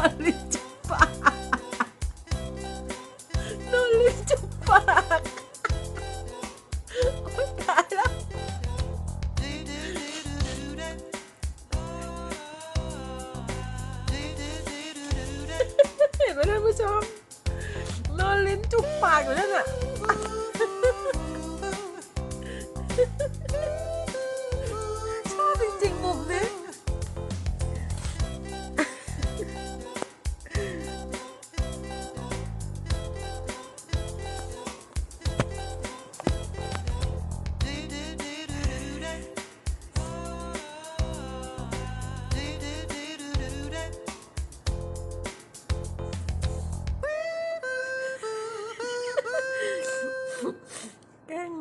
Holy จุกปากอยู่นั่นน่ะ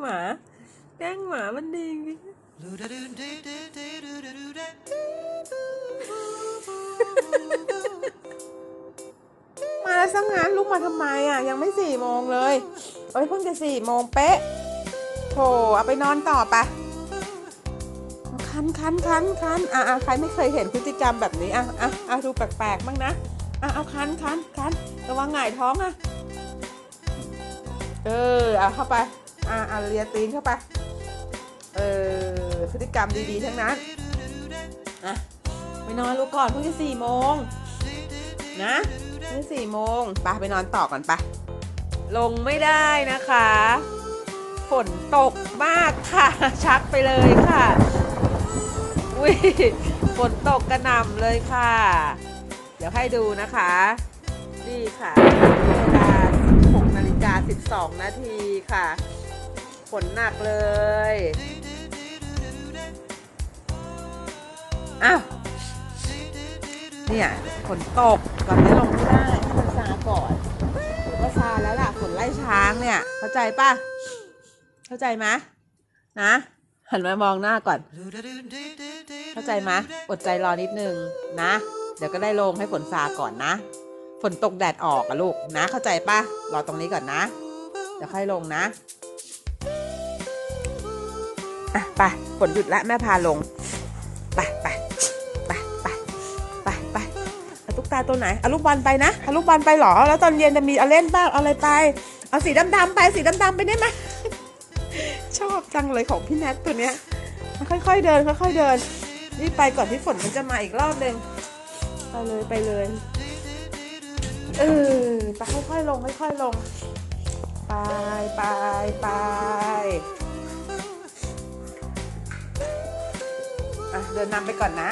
หมา แกล้งหมามันดีมาแล้วสังงานลุกมาทำไมอะ ยังไม่สี่โมงเลย เอ้ยเพิ่งจะสี่โมงเป๊ะโถเอาไปนอนต่อไปะคันคันคันคันอะอะใครไม่เคยเห็นพฤติกรรมแบบนี้อะอะอะดูแปลกๆบ้างนะอะเอาคันคันคันระวังหงายท้องอะ เออ เอาเข้าไป อ่าอ่าเลียตีนเข้าไป เออพฤติกรรมดีๆทั้งนั้นอะไปนอนลูกก่อนเพิ่งจะสี่โมงนะเพิ่งสี่โมงไปไปนอนต่อก่อนไปลงไม่ได้นะคะ ฝนตกมากค่ะ ชักไปเลยค่ะอุ้ยฝนตกกระหน่ำเลยค่ะ เดี๋ยวให้ดูนะคะ นี่ค่ะเวลา16นาฬิกา12 นาทีค่ะ ฝนหนักเลยอ้าวเนี่ยฝนตกก่อนไม่ลงไม่ได้ให้มันซาก่อนเดี๋ยวก็ซาแล้วล่ะฝนไล่ช้างเนี่ย เข้าใจป่ะ เข้าใจไหมนะหันมามองหน้าก่อน เข้าใจไหมอดใจรอนิดนึงนะ เดี๋ยวก็ได้ลงให้ฝนซาก่อนนะ ฝนตกแดดออกอะลูกนะ เข้าใจป่ะ รอตรงนี้ก่อนนะ เดี๋ยวค่อยลงนะ อะไปฝนหยุดแล้วแม่พาลงไปไปไปไปไปไปเอาตุ๊กตาตัวไหนเอาลูกบอลไปนะเอาลูกบอลไปเหรอ แล้วตอนเย็นจะมีเอาเล่นบ้างเอาอะไรไป เอาสีดำๆไปสีดำๆไปได้ไหมชอบจังเลยของพี่แนทตัวเนี้ยค่อยๆเดินค่อยๆเดินรีบไปก่อนที่ฝนมันจะมาอีกรอบหนึ่งไปเลยไปเลยเออไปค่อยๆลงค่อยๆลง ไปไปไป เดินนำไปก่อนนะ